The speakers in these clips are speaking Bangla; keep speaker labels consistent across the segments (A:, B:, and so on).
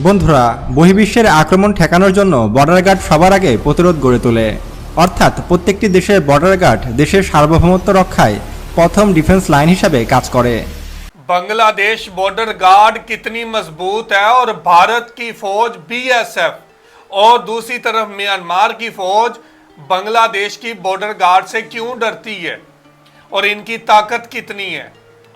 A: বন্ধুরা বহির্বিশ্বের আক্রমণ ঠেকানোর জন্য বর্ডার গার্ড সবার আগে প্রতিরোধ গড়ে তোলে অর্থাৎ প্রত্যেকটি দেশের বর্ডার গার্ড দেশের সার্বভৌমত্ব রক্ষায় প্রথম ডিফেন্স লাইন হিসাবে কাজ করে
B: बांग्लादेश बॉर्डर गार्ड कितनी मजबूत है और भारत की फौज बीएसएफ और दूसरी तरफ म्यांमार की फौज बांग्लादेश की बॉर्डर गार्ड से क्यों डरती है और इनकी ताकत कितनी है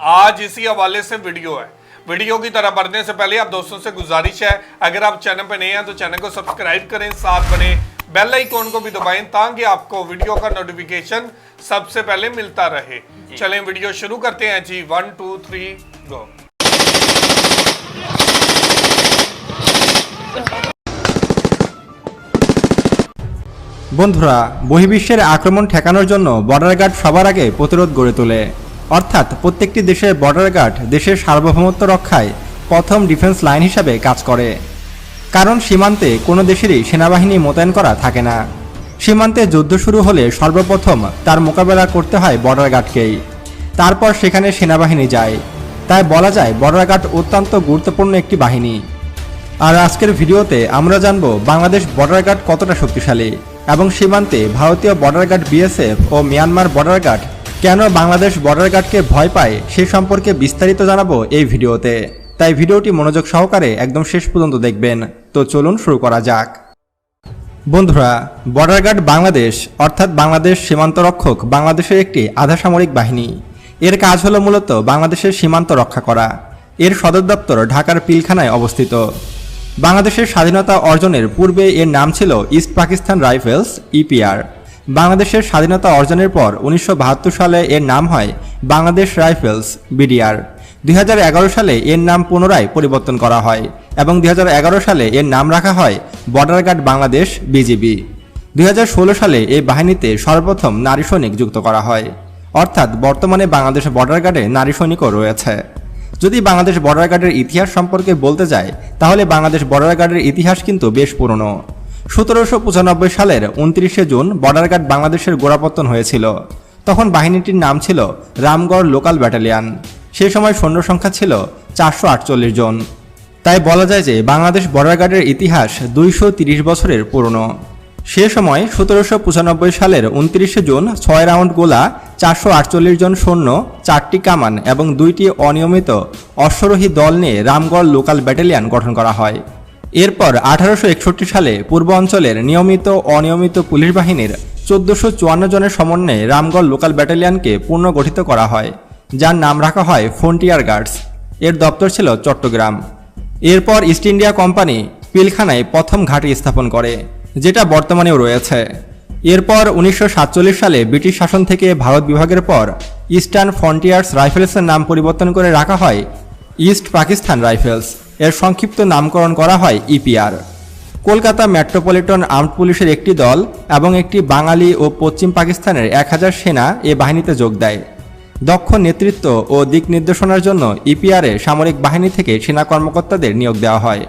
B: आज इसी हवाले से वीडियो है वीडियो की तरह बढ़ने से पहले आप दोस्तों से गुजारिश है अगर आप चैनल पर नए हैं तो चैनल को सब्सक्राइब करें साथ बने बेल आइकॉन को भी दबाएं ताकि आपको वीडियो का नोटिफिकेशन सबसे पहले मिलता रहे चलें वीडियो शुरू करते हैं जी वन टू थ्री गो
A: বন্ধুরা বহির্বিশ্বের আক্রমণ ঠেকানোর জন্য বর্ডার গার্ড সবার আগে প্রতিরোধ গড়ে তোলে অর্থাৎ প্রত্যেকটি দেশের বর্ডার গার্ড দেশের সার্বভৌমত্ব রক্ষায় প্রথম ডিফেন্স লাইন হিসাবে কাজ করে। কারণ সীমান্তে কোনো দেশেরই সেনাবাহিনী মোতায়েন করা থাকে না। সীমান্তে যুদ্ধ শুরু হলে সর্বপ্রথম তার মোকাবেলা করতে হয় বর্ডার গার্ডকেই তারপর সেখানে সেনাবাহিনী যায়। তাই বলা যায় বর্ডার গার্ড অত্যন্ত গুরুত্বপূর্ণ একটি বাহিনী। আর আজকের ভিডিওতে আমরা জানব বাংলাদেশ বর্ডার গার্ড কতটা শক্তিশালী এবং সীমান্তে ভারতীয় বর্ডার গার্ড বিএসএফ ও মিয়ানমার বর্ডার গার্ড কেন বাংলাদেশ বর্ডার গার্ডকে ভয় পায় সে সম্পর্কে বিস্তারিত জানাব এই ভিডিওতে। তাই ভিডিওটি মনোযোগ সহকারে একদম শেষ পর্যন্ত দেখবেন। তো চলুন শুরু করা যাক। বন্ধুরা বর্ডার গার্ড বাংলাদেশ, অর্থাৎ বাংলাদেশ সীমান্ত রক্ষক, বাংলাদেশের একটি আধা সামরিক বাহিনী। এর কাজ হলো মূলত বাংলাদেশের সীমান্ত রক্ষা করা। এর সদর দপ্তর ঢাকার পিলখানায় অবস্থিত। বাংলাদেশের স্বাধীনতা অর্জনের পূর্বে এর নাম ছিল ইস্ট পাকিস্তান রাইফেলস ইপিআর বাংলাদেশের স্বাধীনতা অর্জনের পর উনিশশো বাহাত্তর সালে এর নাম হয় বাংলাদেশ রাইফেলস, বিডিআর। দুই হাজার এগারো সালে এর নাম পুনরায় পরিবর্তন করা হয় এবং দুই হাজার এগারো সালে এর নাম রাখা হয় বর্ডার গার্ড বাংলাদেশ, বিজিবি। দুই হাজার ষোলো সালে এই বাহিনীতে সর্বপ্রথম নারী সৈনিক যুক্ত করা হয়। অর্থাৎ বর্তমানে বাংলাদেশ বর্ডার গার্ডে নারী সৈনিকও রয়েছে। যদি বাংলাদেশ বর্ডার গার্ডের ইতিহাস সম্পর্কে বলতে যায় তাহলে বাংলাদেশ বর্ডার গার্ডের ইতিহাস কিন্তু বেশ পুরনো। সতেরোশো পঁচানব্বই সালের উনত্রিশে জুন বর্ডার গার্ড বাংলাদেশের গোড়াপত্তন হয়েছিল। তখন বাহিনীটির নাম ছিল রামগড় লোকাল ব্যাটালিয়ান। সে সময় সৈন্য সংখ্যা ছিল চারশো আটচল্লিশ জন। তাই বলা যায় যে বাংলাদেশ বর্ডার গার্ডের ইতিহাস দুইশো তিরিশ বছরের পুরনো। সে সময় সতেরোশো পঁচানব্বই সালের উনত্রিশে জুন ছয় রাউন্ড গোলা চারশো আটচল্লিশ জন সৈন্য, চারটি কামান এবং দুইটি অনিয়মিত অশ্বরোহী দল নিয়ে রামগড় লোকাল ব্যাটালিয়ান গঠন করা হয়। এরপর আঠারোশো একষট্টি সালে পূর্ব অঞ্চলের নিয়মিত অনিয়মিত পুলিশ বাহিনীর চোদ্দশো চুয়ান্ন জনের সমন্বয়ে রামগড় লোকাল ব্যাটালিয়ানকে পুনর্গঠিত করা হয়, যার নাম রাখা হয় ফ্রন্টিয়ার গার্ডস। এর দপ্তর ছিল চট্টগ্রাম। এরপর ইস্ট ইন্ডিয়া কোম্পানি পিলখানায় প্রথম ঘাঁটি স্থাপন করে, যেটা বর্তমানেও রয়েছে। এরপর উনিশশো সাতচল্লিশ সালে ব্রিটিশ শাসন থেকে ভারত বিভাগের পর ইস্টার্ন ফ্রন্টিয়ার্স রাইফেলসের নাম পরিবর্তন করে রাখা হয় ইস্ট পাকিস্তান রাইফেলস। এর সংক্ষিপ্ত নামকরণ করা হয় ইপিআর কলকাতা মেট্রোপলিটন আর্মড পুলিশের একটি দল এবং একটি বাঙালি ও পশ্চিম পাকিস্তানের এক হাজার সেনা এ বাহিনীতে যোগ দেয়। দক্ষ নেতৃত্ব ও দিক নির্দেশনার জন্য ইপিআরে সামরিক বাহিনী থেকে সেনা কর্মকর্তাদের নিয়োগ দেওয়া হয়।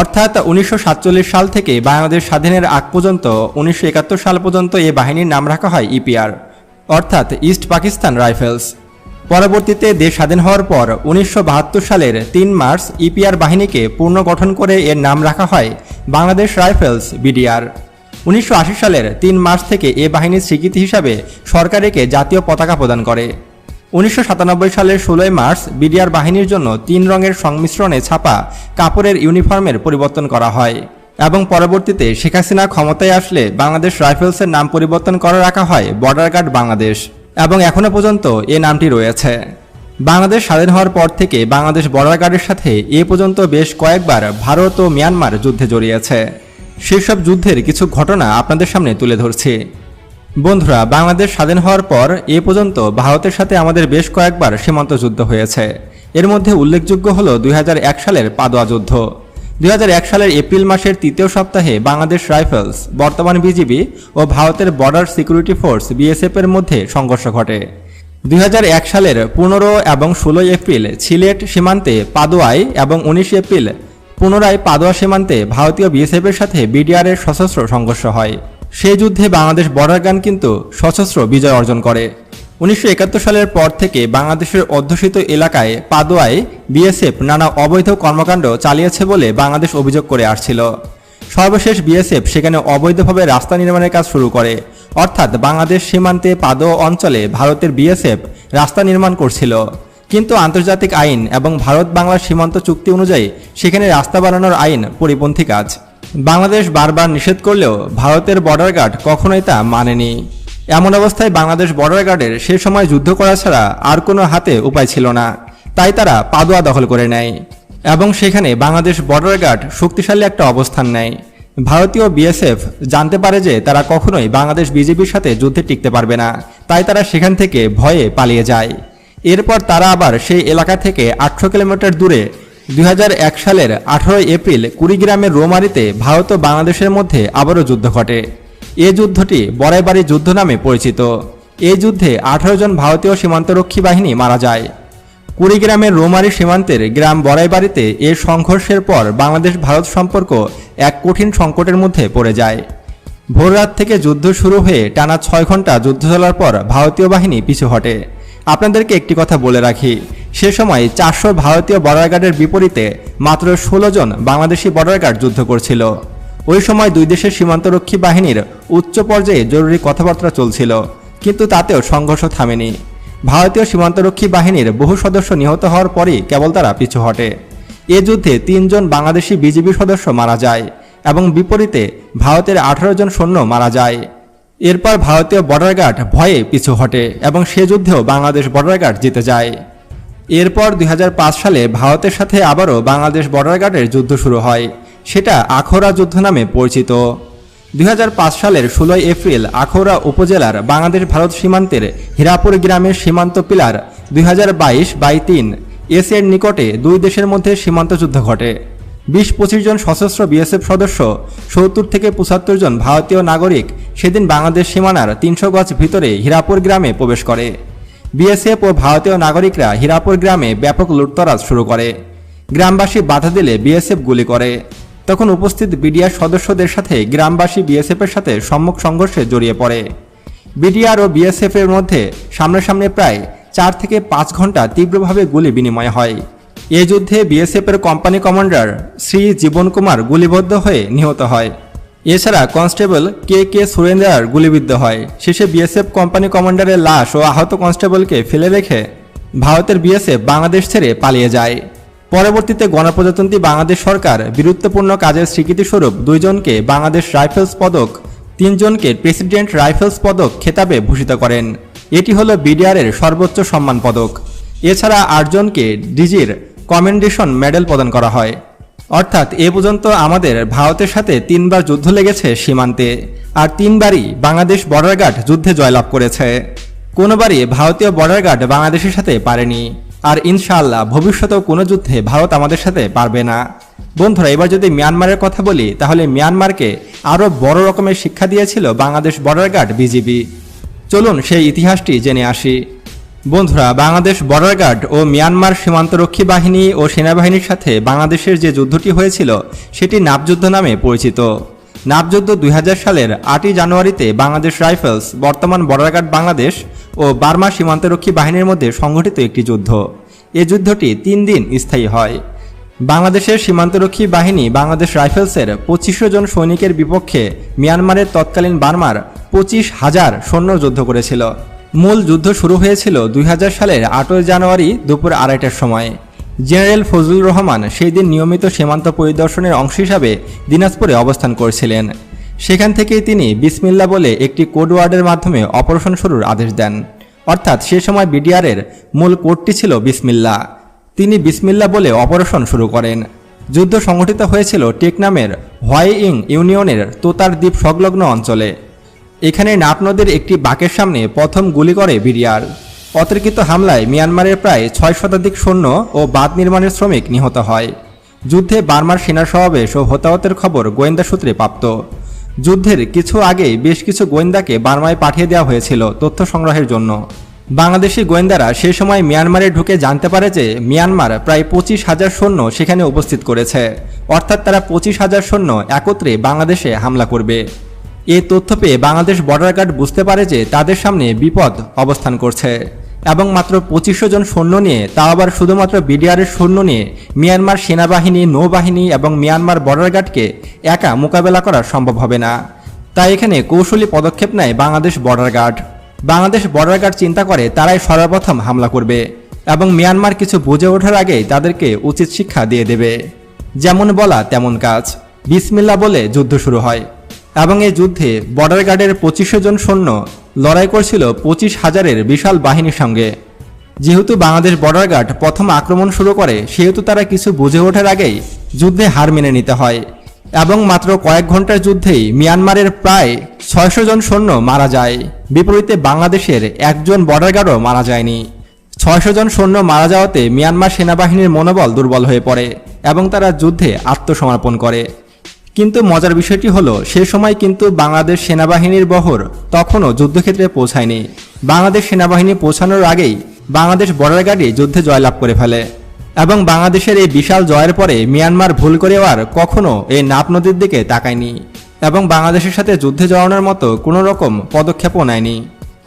A: অর্থাৎ উনিশশো সাতচল্লিশ সাল থেকে বাংলাদেশ স্বাধীনের আগ পর্যন্ত উনিশশো একাত্তর সাল পর্যন্ত এ বাহিনীর নাম রাখা হয় ইপিআর অর্থাৎ ইস্ট পাকিস্তান রাইফেলস। পরবর্তীতে দেশ স্বাধীন হওয়ার পর উনিশশো বাহাত্তর সালের তিন মার্চ ইপিআর বাহিনীকে পুনর্গঠন করে এর নাম রাখা হয় বাংলাদেশ রাইফেলস, বিডিআর। উনিশশো আশি সালের তিন মার্চ থেকে এ বাহিনীর স্বীকৃতি হিসাবে সরকার একে জাতীয় পতাকা প্রদান করে। উনিশশো সাতানব্বই সালের ষোলোই মার্চ বিডিআর বাহিনীর জন্য তিন রঙের সংমিশ্রণে ছাপা কাপড়ের ইউনিফর্মের পরিবর্তন করা হয় এবং পরবর্তীতে শেখ হাসিনা ক্ষমতায় আসলে বাংলাদেশ রাইফেলসের নাম পরিবর্তন করে রাখা হয় বর্ডার গার্ড বাংলাদেশ। এবং এখনও পর্যন্ত এ নামটি রয়েছে। বাংলাদেশ স্বাধীন হওয়ার পর থেকে বাংলাদেশ বর্ডার গার্ডের সাথে এ পর্যন্ত বেশ কয়েকবার ভারত ও মিয়ানমার যুদ্ধে জড়িয়েছে। সেসব যুদ্ধের কিছু ঘটনা আপনাদের সামনে তুলে ধরছি। বন্ধুরা, বাংলাদেশ স্বাধীন হওয়ার পর এ পর্যন্ত ভারতের সাথে আমাদের বেশ কয়েকবার সীমান্ত যুদ্ধ হয়েছে। এর মধ্যে উল্লেখযোগ্য হল দুই হাজার এক সালের পাদোয়া যুদ্ধ। দুই হাজার এক সালের এপ্রিল মাসের তৃতীয় সপ্তাহে বাংলাদেশ রাইফেলস, বর্তমান বিজিবি ও ভারতের বর্ডার সিকিউরিটি ফোর্স বিএসএফ এর মধ্যে সংঘর্ষ ঘটে। দুই হাজার এক সালের পনেরো এবং ষোলোই এপ্রিল সিলেট সীমান্তে পাদোয়ায় এবং উনিশ এপ্রিল পুনরায় পাদোয়া সীমান্তে ভারতীয় বিএসএফ এর সাথে বিডিআর এর সশস্ত্র সংঘর্ষ হয়। সেই যুদ্ধে বাংলাদেশ বর্ডার গান কিন্তু সশস্ত্র বিজয় অর্জন করে। উনিশশো একাত্তর সালের পর থেকে বাংলাদেশের অধ্যুষিত এলাকায় পাদোয়ায় বিএসএফ নানা অবৈধ কর্মকাণ্ড চালিয়েছে বলে বাংলাদেশ অভিযোগ করে আসছিল। সর্বশেষ বিএসএফ সেখানে অবৈধভাবে রাস্তা নির্মাণের কাজ শুরু করে। অর্থাৎ বাংলাদেশ সীমান্তে পাদোয়া অঞ্চলে ভারতের বিএসএফ রাস্তা নির্মাণ করছিল। কিন্তু আন্তর্জাতিক আইন এবং ভারত বাংলার সীমান্ত চুক্তি অনুযায়ী সেখানে রাস্তা বানানোর আইন পরিপন্থী কাজ। বাংলাদেশ বারবার নিষেধ করলেও ভারতের বর্ডার গার্ড কখনোই তা মানেনি। এমন অবস্থায় বাংলাদেশ বর্ডার গার্ডের সে সময় যুদ্ধ করা ছাড়া আর কোনো হাতে উপায় ছিল না। তাই তারা পাদোয়া দখল করে নেয় এবং সেখানে বাংলাদেশ বর্ডার গার্ড শক্তিশালী একটা অবস্থান নেয়। ভারতীয় বিএসএফ জানতে পারে যে তারা কখনোই বাংলাদেশ বিজেপির সাথে যুদ্ধে টিকতে পারবে না, তাই তারা সেখান থেকে ভয়ে পালিয়ে যায়। এরপর তারা আবার সেই এলাকা থেকে আটশো কিলোমিটার দূরে দু হাজার এক সালের আঠারোই এপ্রিল কুড়িগ্রামের রোমারিতে ভারত ও বাংলাদেশের মধ্যে আবারও যুদ্ধ ঘটে। এ যুদ্ধটি বড়াইবাড়ি যুদ্ধ নামে পরিচিত। এই যুদ্ধে আঠারো জন ভারতীয় সীমান্তরক্ষী বাহিনী মারা যায়। কুড়িগ্রামের রোমারি সীমান্তের গ্রাম বড়াইবাড়িতে এ সংঘর্ষের পর বাংলাদেশ ভারত সম্পর্ক এক কঠিন সংকটের মধ্যে পড়ে যায়। ভোররাত থেকে যুদ্ধ শুরু হয়ে টানা ছয় ঘণ্টা যুদ্ধ চলার পর ভারতীয় বাহিনী পিছু হটে। আপনাদেরকে একটি কথা বলে রাখি, সে সময় চারশো ভারতীয় বর্ডার গার্ডের বিপরীতে মাত্র ষোলো জন বাংলাদেশি বর্ডার গার্ড যুদ্ধ করছিল। ওই সময় দুই দেশের সীমান্তরক্ষী বাহিনীর উচ্চ পর্যায়ে জরুরি কথাবার্তা চলছিল, কিন্তু তাতেও সংঘর্ষ থামেনি। ভারতীয় সীমান্তরক্ষী বাহিনীর বহু সদস্য নিহত হওয়ার পরই কেবল তারা পিছু হটে। এ যুদ্ধে তিনজন বাংলাদেশি বিজিবি সদস্য মারা যায় এবং বিপরীতে ভারতের আঠারো জন সৈন্য মারা যায়। এরপর ভারতীয় বর্ডার গার্ড ভয়ে পিছু হটে এবং সে যুদ্ধেও বাংলাদেশ বর্ডার গার্ড জিতে যায়। এরপর দুই হাজার পাঁচ সালে ভারতের সাথে আবারও বাংলাদেশ বর্ডার গার্ডের যুদ্ধ শুরু হয়। সেটা আখোরা যুদ্ধ নামে পরিচিত। দুই হাজার পাঁচ সালের ষোলোই এপ্রিল আখৌরা উপজেলার বাংলাদেশ ভারত সীমান্তের হীরাপুর গ্রামের সীমান্ত পিলার দুই হাজার বাইশ বাই তিন এস এর নিকটে দুই দেশের মধ্যে সীমান্ত যুদ্ধ ঘটে। বিশ পঁচিশ জন সশস্ত্র বিএসএফ সদস্য, সত্তর থেকে পঁচাত্তর জন ভারতীয় নাগরিক সেদিন বাংলাদেশ সীমানার তিনশো গজ ভিতরে হীরাপুর গ্রামে প্রবেশ করে। বিএসএফ ও ভারতীয় নাগরিকরা হীরাপুর গ্রামে ব্যাপক লুটতরাজ শুরু করে। গ্রামবাসী বাধা দিলে বিএসএফ গুলি করে। তখন উপস্থিত বিডিআর সদস্যদের সাথে গ্রামবাসী বিএসএফের সাথে সম্মুখ সংঘর্ষে জড়িয়ে পড়ে। বিডিআর ও বিএসএফ এর মধ্যে সামনাসামনি প্রায় চার থেকে পাঁচ ঘণ্টা তীব্রভাবে গুলি বিনিময় হয়। এ যুদ্ধে বিএসএফ এর কোম্পানি কমান্ডার শ্রী জীবন কুমার গুলিবদ্ধ হয়ে নিহত হয়। এছাড়া কনস্টেবল কে কে সুরেন্দ্রার গুলিবিদ্ধ হয়। শেষে বিএসএফ কোম্পানি কমান্ডারের লাশ ও আহত কনস্টেবলকে ফেলে রেখে ভারতের বিএসএফ বাংলাদেশ ছেড়ে পালিয়ে যায়। পরবর্তীতে গণপ্রজাতন্ত্রী বাংলাদেশ সরকার বীরত্বপূর্ণ কাজের স্বীকৃতিস্বরূপ দুইজনকে বাংলাদেশ রাইফেলস পদক, তিনজনকে প্রেসিডেন্ট রাইফেলস পদক খেতাবে ভূষিত করেন। এটি হল বিডিআরের সর্বোচ্চ সম্মান পদক। এছাড়া আটজনকে ডিজির কমেন্ডেশন মেডেল প্রদান করা হয়। অর্থাৎ এ পর্যন্ত আমাদের ভারতের সাথে তিনবার যুদ্ধ লেগেছে সীমান্তে, আর তিনবারই বাংলাদেশ বর্ডার গার্ড যুদ্ধে জয়লাভ করেছে। কোনোবারই ভারতীয় বর্ডার গার্ড বাংলাদেশের সাথে পারেনি। আর ইনশাআল্লাহ ভবিষ্যতেও কোনো যুদ্ধে ভারত আমাদের সাথে পারবে না। বন্ধুরা, এবার যদি মিয়ানমারের কথা বলি, তাহলে মিয়ানমারকে আরও বড় রকমের শিক্ষা দিয়েছিল বাংলাদেশ বর্ডার গার্ড বিজিবি। চলুন সেই ইতিহাসটি জেনে আসি। বন্ধুরা, বাংলাদেশ বর্ডার গার্ড ও মিয়ানমার সীমান্তরক্ষী বাহিনী ও সেনাবাহিনীর সাথে বাংলাদেশের যে যুদ্ধটি হয়েছিল, সেটি নাপযুদ্ধ নামে পরিচিত। নাপযুদ্ধ দুই সালের আটই জানুয়ারিতে বাংলাদেশ রাইফেলস বর্তমান বর্ডার গার্ড বাংলাদেশ ও বার্মা সীমান্তরক্ষী বাহিনীর মধ্যে সংঘটিত একটি যুদ্ধ। এ যুদ্ধটি তিন দিন স্থায়ী হয়। বাংলাদেশের সীমান্তরক্ষী বাহিনী বাংলাদেশ রাইফেলসের পঁচিশশো জন সৈনিকের বিপক্ষে মিয়ানমারের তৎকালীন বার্মার পঁচিশ হাজার সৈন্য যুদ্ধ করেছিল। মূল যুদ্ধ শুরু হয়েছিল দুই হাজার সালের আটই জানুয়ারি দুপুর আড়াইটার সময়। জেনারেল ফজলুর রহমান সেই দিন নিয়মিত সীমান্ত পরিদর্শনের অংশ হিসাবে দিনাজপুরে অবস্থান করছিলেন। সেখান থেকেই তিনি বিসমিল্লা বলে একটি কোড ওয়ার্ডের মাধ্যমে অপারেশন শুরুর আদেশ দেন। অর্থাৎ সে সময় বিডিআরের মূল কোডটি ছিল বিসমিল্লা। তিনি বিসমিল্লা বলে অপারেশন শুরু করেন। যুদ্ধ সংঘটিত হয়েছিল টেকনামের হোয়াইইং ইউনিয়নের তোতার দ্বীপ সংলগ্ন অঞ্চলে। এখানে নাপ নদের একটি বাঁকের সামনে প্রথম গুলি করে বিডিআর। অতর্কিত হামলায় মিয়ানমারের প্রায় ছয় শতাধিক সৈন্য ও বাঁধ নির্মাণের শ্রমিক নিহত হয়। যুদ্ধে বার্মার সেনা সমাবেশ ও হতাহতের খবর গোয়েন্দা সূত্রে প্রাপ্ত। যুদ্ধের কিছু আগে বেশ কিছু গোয়েন্দাকে বার্মায় পাঠিয়ে দেওয়া হয়েছিল তথ্য সংগ্রহের জন্য। বাংলাদেশি গোয়েন্দারা সে সময় মিয়ানমারে ঢুকে জানতে পারে যে মিয়ানমার প্রায় পঁচিশ হাজার সৈন্য সেখানে উপস্থিত করেছে। অর্থাৎ তারা পঁচিশ হাজার সৈন্য একত্রে বাংলাদেশে হামলা করবে। এই তথ্য পেয়ে বাংলাদেশ বর্ডার গার্ড বুঝতে পারে যে তাদের সামনে বিপদ অবস্থান করছে। এবং মাত্র পঁচিশশো জন সৈন্য নিয়ে, তাও আবার শুধুমাত্র বিডিআরের সৈন্য নিয়ে মিয়ানমার সেনাবাহিনী, নৌবাহিনী এবং মিয়ানমার বর্ডার গার্ডকে একা মোকাবেলা করা সম্ভব হবে না। তাই এখানে কৌশলী পদক্ষেপ নেয় Bangladesh border guard Bangladesh border guard চিন্তা করে, তারাই সর্বপ্রথম হামলা করবে এবং মিয়ানমার কিছু বুঝে ওঠার আগেই তাদেরকে উচিত শিক্ষা দিয়ে দেবে। যেমন বলা, তেমন কাজ। বিসমিল্লা বলে যুদ্ধ শুরু হয় এবং এই যুদ্ধে বর্ডার গার্ডের পঁচিশশো জন সৈন্য লড়াই করছিল পঁচিশ হাজারের বিশাল বাহিনীর সঙ্গে। যেহেতু বাংলাদেশ বর্ডার গার্ড প্রথম আক্রমণ শুরু করে, সেহেতু তারা কিছু বুঝে ওঠার আগেই যুদ্ধে হার মেনে নিতে হয়। এবং মাত্র কয়েক ঘণ্টার যুদ্ধেই মিয়ানমারের প্রায় ছয়শো জন সৈন্য মারা যায়। বিপরীতে বাংলাদেশের একজন বর্ডার গার্ডও মারা যায়নি। ছয়শো জন সৈন্য মারা যাওয়াতে মিয়ানমার সেনাবাহিনীর মনোবল দুর্বল হয়ে পড়ে এবং তারা যুদ্ধে আত্মসমর্পণ করে। কিন্তু মজার বিষয়টি হলো, সে সময় কিন্তু বাংলাদেশ সেনাবাহিনীর বহর তখনও যুদ্ধক্ষেত্রে পৌঁছায়নি। বাংলাদেশ সেনাবাহিনী পৌঁছানোর আগেই বাংলাদেশ বর্ডার গার্ডই যুদ্ধে জয়লাভ করে ফেলে। এবং বাংলাদেশের এই বিশাল জয়ের পরে মিয়ানমার ভুল করে আর কখনো এই নাপ নদীর দিকে তাকায়নি এবং বাংলাদেশের সাথে যুদ্ধে জড়ানোর মতো কোনো রকম পদক্ষেপও নেয়নি।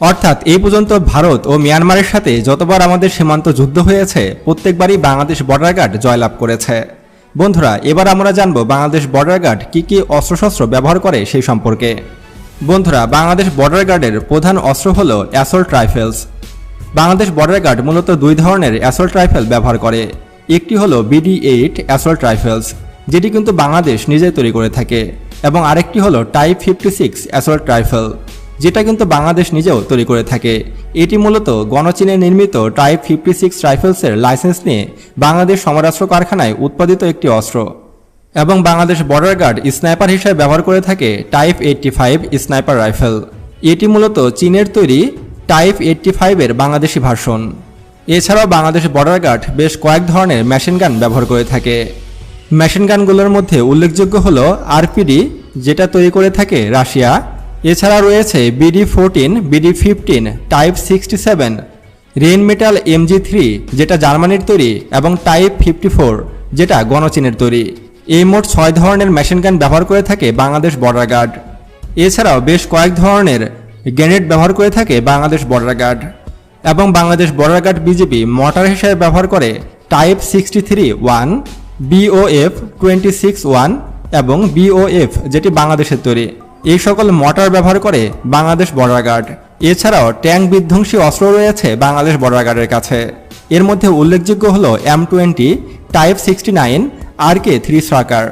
A: অর্থাৎ এই পর্যন্ত ভারত ও মিয়ানমারের সাথে যতবার আমাদের সীমান্ত যুদ্ধ হয়েছে, প্রত্যেকবারই বাংলাদেশ বর্ডার গার্ড জয়লাভ করেছে। বন্ধুরা, এবার আমরা জানব বাংলাদেশ বর্ডার গার্ড কী কী অস্ত্রশস্ত্র ব্যবহার করে সেই সম্পর্কে। বন্ধুরা, বাংলাদেশ বর্ডার গার্ডের প্রধান অস্ত্র হল assault rifles Bangladesh border guard মূলত দুই ধরনের অ্যাসল্ট রাইফেল ব্যবহার করে। একটি হলো বিডি এইট অ্যাসল্ট রাইফেলস যেটি কিন্তু বাংলাদেশ নিজেই তৈরি করে থাকে, এবং আরেকটি হলো type fifty six assault rifle যেটা কিন্তু বাংলাদেশ নিজেও তৈরি করে থাকে। এটি মূলত গণচীনে নির্মিত টাইপ ফিফটি সিক্স রাইফেলসের লাইসেন্স নিয়ে বাংলাদেশ সমরাস্ত্র কারখানায় উৎপাদিত একটি অস্ত্র। এবং বাংলাদেশ বর্ডার গার্ড স্নাইপার হিসেবে ব্যবহার করে থাকে type eighty five sniper rifle এটি মূলত চীনের তৈরি টাইপ এইটটি ফাইভের বাংলাদেশি ভার্সন এছাড়াও বাংলাদেশ বর্ডার গার্ড বেশ কয়েক ধরনের মেশিন গান ব্যবহার করে থাকে। মেশিন গানগুলোর মধ্যে উল্লেখযোগ্য হল আরপিডি যেটা তৈরি করে থাকে রাশিয়া এছাড়া রয়েছে BD fourteen BD fifteen type sixty seven rain metal MG three যেটা জার্মানির তৈরি, এবং টাইপ ফিফটি ফোর যেটা গণচীনের তৈরি। এই মোট ছয় ধরনের মেশিন গান ব্যবহার করে থাকে বাংলাদেশ বর্ডার গার্ড এছাড়াও বেশ কয়েক ধরনের গ্রেনেড ব্যবহার করে থাকে বাংলাদেশ বর্ডার গার্ড এবং Bangladesh border guard BGB mortar হিসেবে ব্যবহার করে type sixty three one BOF twenty six one এবং বিওএফ যেটি বাংলাদেশের তৈরি। এই সকল মর্টার ব্যবহার করে বাংলাদেশ বর্ডার গার্ড। এছাড়াও ট্যাঙ্ক বিধ্বংসী অস্ত্র রয়েছে বাংলাদেশ বর্ডার গার্ডের কাছে। এর মধ্যে উল্লেখযোগ্য হল M twenty type sixty nine R K three striker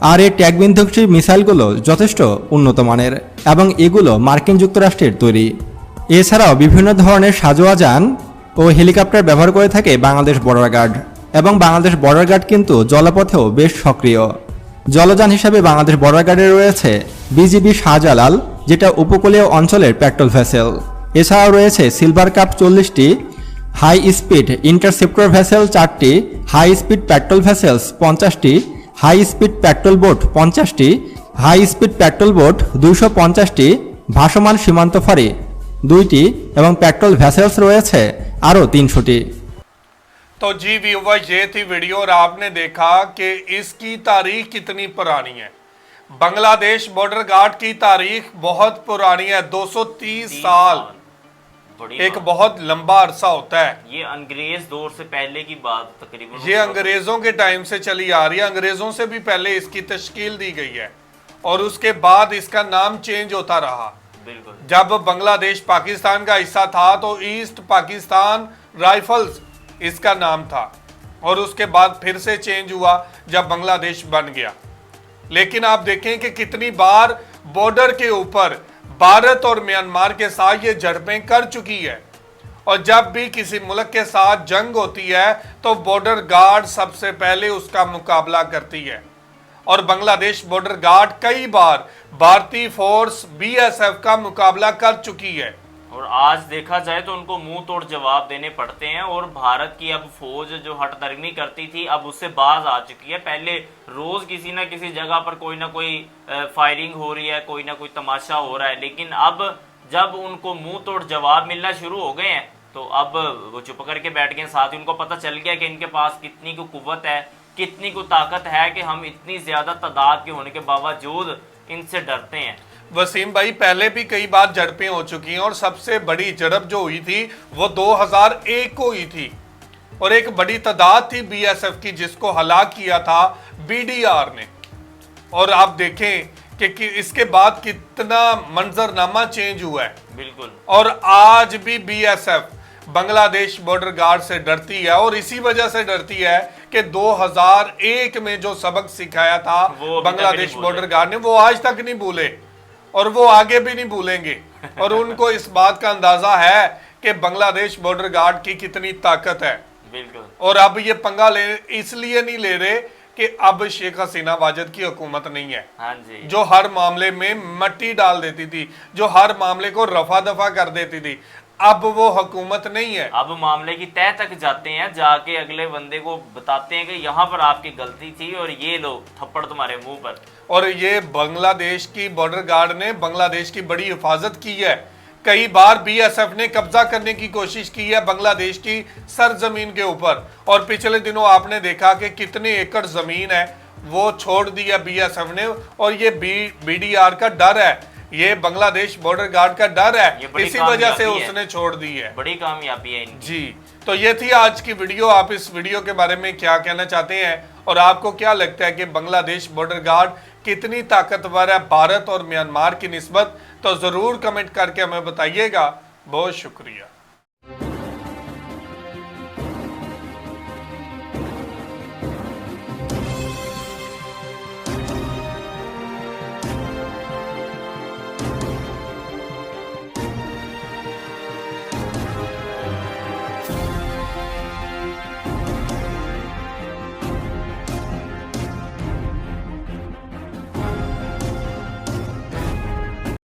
A: আর এই ট্যাগ বিধ্বংসী মিসাইলগুলো যথেষ্ট উন্নত মানের এবং এগুলো মার্কিন যুক্তরাষ্ট্রের তৈরি। এছাড়াও বিভিন্ন ধরনের সাজোয়া যান ও হেলিকপ্টার ব্যবহার করে থাকে বাংলাদেশ বর্ডার গার্ড। এবং বাংলাদেশ বর্ডার গার্ড কিন্তু জলপথেও বেশ সক্রিয়। জলযান হিসাবে বাংলাদেশ বর্ডার গার্ডে রয়েছে বিজিবি শাহজালাল, যেটা উপকূলীয় অঞ্চলের পেট্রোল ভেসেল। এছাড়াও রয়েছে সিলভার কাপ চল্লিশটি, হাই স্পিড ইন্টারসেপ্টর ভেসেল চারটি, হাই স্পিড পেট্রোল ভেসেলস পঞ্চাশটি, হাই স্পিড পেট্রোল বোট পঞ্চাশটি, হাই স্পিড পেট্রোল বোট দুইশো পঞ্চাশটি, ভাসমান সীমান্ত ফাঁড়ি দুইটি এবং পেট্রোল ভেসেলস রয়েছে আরও তিনশোটি।
B: तो जी व्यूवर ये थी वीडियो और आपने देखा कि इसकी तारीख कितनी पुरानी है। बांग्लादेश बॉर्डर गार्ड की तारीख बहुत पुरानी है 230 साल। एक बहुत लंबा अरसा होता है।
C: ये अंग्रेज़ दौर से पहले की बात तकरीबन
B: ये अंग्रेज़ों के टाइम से चली आ रही है। अंग्रेज़ों से भी पहले इसकी तश्कील दी गई है और उसके बाद इसका नाम चेंज होता रहा।
C: बिल्कुल।
B: जब बांग्लादेश पाकिस्तान का हिस्सा था तो ईस्ट पाकिस्तान राइफल्स इसका नाम था। और उसके बाद फिर से चेंज हुआ जब बांग्लादेश बन गया। लेकिन आप देखें कि कितनी बार बॉर्डर के ऊपर भारत और म्यांमार के साथ ये झड़पें कर चुकी है। और जब भी किसी मुल्क के साथ जंग होती है तो बॉर्डर गार्ड सबसे पहले उसका मुकाबला करती है। और बांग्लादेश बॉर्डर गार्ड कई बार भारतीय फोर्स बीएसएफ का मुकाबला कर चुकी है।
C: और आज देखा जाए तो उनको मुँह तोड़ जवाब देने पड़ते हैं और भारत की अब फौज जो हटदर्मी करती थी, अब उससे बाज आ चुकी है। पहले रोज किसी ना किसी जगह पर कोई ना कोई फायरिंग हो रही है, कोई ना कोई तमाशा हो रहा है। लेकिन अब जब उनको मुँह तोड़ जवाब मिलना शुरू हो गए हैं तो अब वो चुप करके बैठ गए साथ ही उनको पता चल गया कि इनके पास कितनी को कुवत है, कितनी को ताकत है कि हम इतनी ज़्यादा तादाद के होने के बावजूद इनसे डरते हैं।
B: वसीम भाई पहले भी कई बार झड़पें हो चुकी हैं और सबसे बड़ी झड़प जो हुई थी वो 2001 को हुई थी। और एक बड़ी तादाद थी बीएसएफ की जिसको हलाक किया था बीडीआर ने। और आप देखें कि, कि इसके बाद कितना मंजरनामा चेंज हुआ है।
C: बिल्कुल।
B: और आज भी बीएसएफ बांग्लादेश बॉर्डर गार्ड से डरती है और इसी वजह से डरती है कि 2001 में जो सबक सिखाया था बांग्लादेश बॉर्डर गार्ड ने वो आज तक नहीं भूले और वो आगे भी नहीं भूलेंगे। और उनको इस बात का अंदाज़ा है कि बांग्लादेश बॉर्डर गार्ड की कितनी ताकत है।
C: बिल्कुल।
B: और अब ये पंगा ले इसलिए नहीं ले रहे कि अब शेख हसीना वाजद की हुकूमत नहीं है।
C: हाँ जी।
B: जो हर मामले में मट्टी डाल देती थी जो हर मामले को रफा दफ़ा कर देती थी। अब वो हुकूमत नहीं है।
C: अब मामले की तय तक जाते हैं जाके अगले बंदे को बताते हैं कि यहाँ पर आपकी गलती थी और ये लो थप्पड़ तुम्हारे मुँह पर।
B: और ये बांग्लादेश की बॉर्डर गार्ड ने बांग्लादेश की बड़ी हिफाजत की है। कई बार बीएसएफ ने कब्जा करने की कोशिश की है बांग्लादेश की सरजमीन के ऊपर। और पिछले दिनों आपने देखा कि कितने एकड़ ज़मीन है वो छोड़ दिया बीएसएफ ने। और ये बी बीडीआर का डर है। ये बांग्लादेश बॉर्डर गार्ड का डर है। इसी वजह से उसने छोड़ दी है।
C: बड़ी कामयाबी है
B: जी तो ये थी आज की वीडियो। आप इस वीडियो के बारे में क्या कहना चाहते हैं? और आपको क्या लगता है कि बांग्लादेश बॉर्डर गार्ड कितनी ताकतवर है भारत और म्यांमार की निस्बत? तो ज़रूर कमेंट करके हमें बताइएगा। बहुत शुक्रिया।